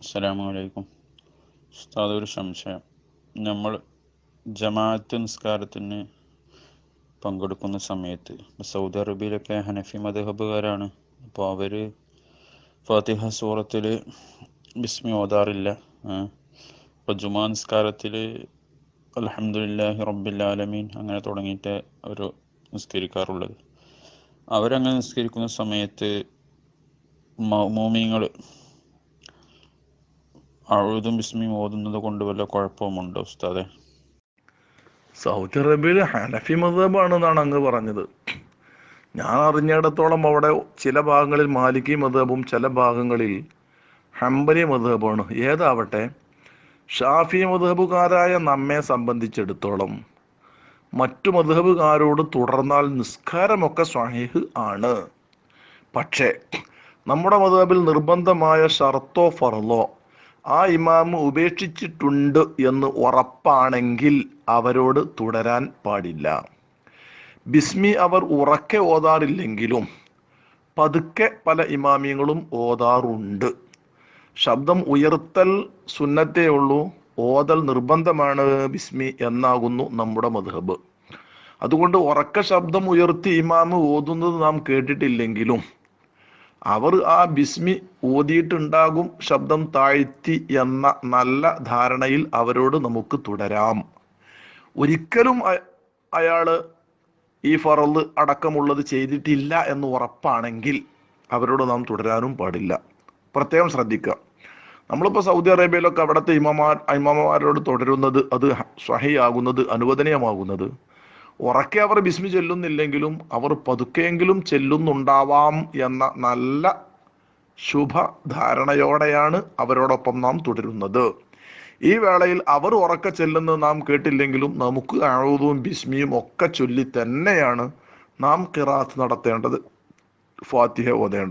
അസ്സലാമു അലൈക്കും ഉസ്താദ് ഒരു സംശയം. നമ്മൾ ജമാഅത്ത് നിസ്കാരത്തിന് പങ്കെടുക്കുന്ന സമയത്ത് സൗദി അറേബ്യയിലൊക്കെ ഹനഫി മദ്ഹബുകാരാണ്. അപ്പോൾ അവർ ഫാത്തിഹ സൂറത്തിൽ ബിസ്മി ഓതാറില്ല. അപ്പോൾ ജുമാ നിസ്കാരത്തിൽ അലഹമുല്ലാഹി റബ്ബിൽ ആലമീൻ അങ്ങനെ തുടങ്ങിയിട്ട് അവർ നിസ്കരിക്കാറുള്ളത്. അവരങ്ങനെ നിസ്കരിക്കുന്ന സമയത്ത് മോമിങ്ങൾ അഴുതും ബിസ്മിയും ഓതുന്നത് കൊണ്ട് വല്ല കുഴപ്പമുണ്ടോ ഉസ്താദെ? സൗദി അറേബ്യയിൽ ഹനഫി മതബാണെന്നാണ് അങ്ങ് പറഞ്ഞത്. ഞാൻ അറിഞ്ഞിടത്തോളം അവിടെ ചില ഭാഗങ്ങളിൽ മാലിക്കി മതബും ചില ഭാഗങ്ങളിൽ ഹംബലി മതബാണ് ഏതാവട്ടെ ഷാഫി മതബുകാരായ നമ്മെ സംബന്ധിച്ചിടത്തോളം മറ്റു മതബുകാരോട് തുടർന്നാൽ നിസ്കാരമൊക്കെ സ്വഹീഹ് ആണ്. പക്ഷേ നമ്മുടെ മതബിൽ നിർബന്ധമായ ഷർത്തോ ഫറലോ ആ ഇമാമ് ഉപേക്ഷിച്ചിട്ടുണ്ട് എന്ന് ഉറപ്പാണെങ്കിൽ അവരോട് തുടരാൻ പാടില്ല. ബിസ്മി അവർ ഉറക്കെ ഓതാറില്ലെങ്കിലും പതുക്കെ പല ഇമാമിയങ്ങളും ഓതാറുണ്ട്. ശബ്ദം ഉയർത്തൽ സുന്നത്തേ ഉള്ളൂ ഓതൽ നിർബന്ധമാണ് ബിസ്മി എന്നാകുന്നു നമ്മുടെ മധുഹബ്. അതുകൊണ്ട് ഉറക്ക ശബ്ദം ഉയർത്തി ഇമാമ് ഓതുന്നത് നാം കേട്ടിട്ടില്ലെങ്കിലും അവർ ആ ബിസ്മി ഓതിയിട്ടുണ്ടാകും ശബ്ദം താഴ്ത്തി എന്ന നല്ല ധാരണയിൽ അവരോട് നമുക്ക് തുടരാം. ഒരിക്കലും അയാൾ ഈ ഫറൽ അടക്കമുള്ളത് ചെയ്തിട്ടില്ല എന്ന് ഉറപ്പാണെങ്കിൽ അവരോട് നാം തുടരാനും പാടില്ല. പ്രത്യേകം ശ്രദ്ധിക്കുക. നമ്മളിപ്പോൾ സൗദി അറേബ്യയിലൊക്കെ അവിടുത്തെ ഇമാമാർ ഇമാമമാരോട് തുടരുന്നത് അത് സ്വഹയാകുന്നത് അനുവദനീയമാകുന്നത് ഉറക്കെ അവർ ബിസ്മി ചെല്ലുന്നില്ലെങ്കിലും അവർ പതുക്കെയെങ്കിലും ചെല്ലുന്നുണ്ടാവാം എന്ന നല്ല ശുഭധാരണയോടെയാണ് അവരോടൊപ്പം നാം തുടരുന്നത്. ഈ വേളയിൽ അവർ ഉറക്ക ചെല്ലുന്നത് നാം കേട്ടില്ലെങ്കിലും നമുക്ക് അഴുതും ബിസ്മിയും ഒക്കെ ചൊല്ലി തന്നെയാണ് നാം കിറാത്ത് നടത്തേണ്ടത് ഫാത്തിഹ ഓതേണ്ടത്.